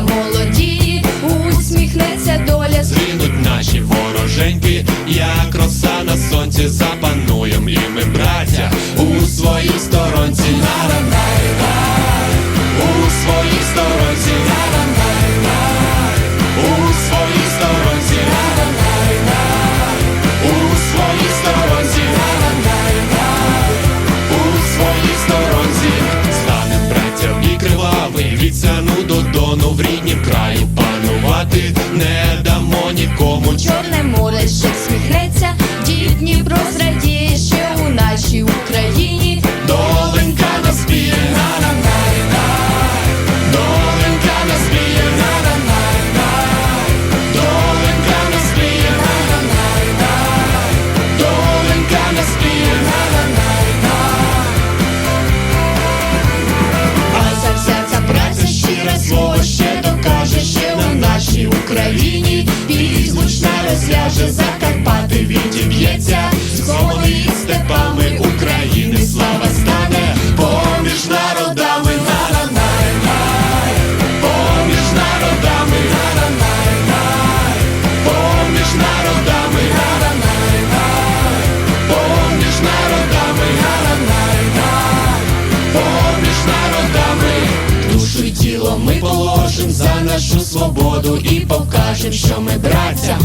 молоді, усміхнеться доля. згинуть наші вороженьки, як роса на сонці, запануєм Дону в ріднім краю Україні Пізгучна розв'яже Закарпати відіб'ється голої степами України слава стане. Поміж народами народами на-на-на-на Поміж народами на-на-на-на Поміж народами на-на-на-на Поміж народами. Душу й тіло ми положим за нашу свободу І покажем, що ми браття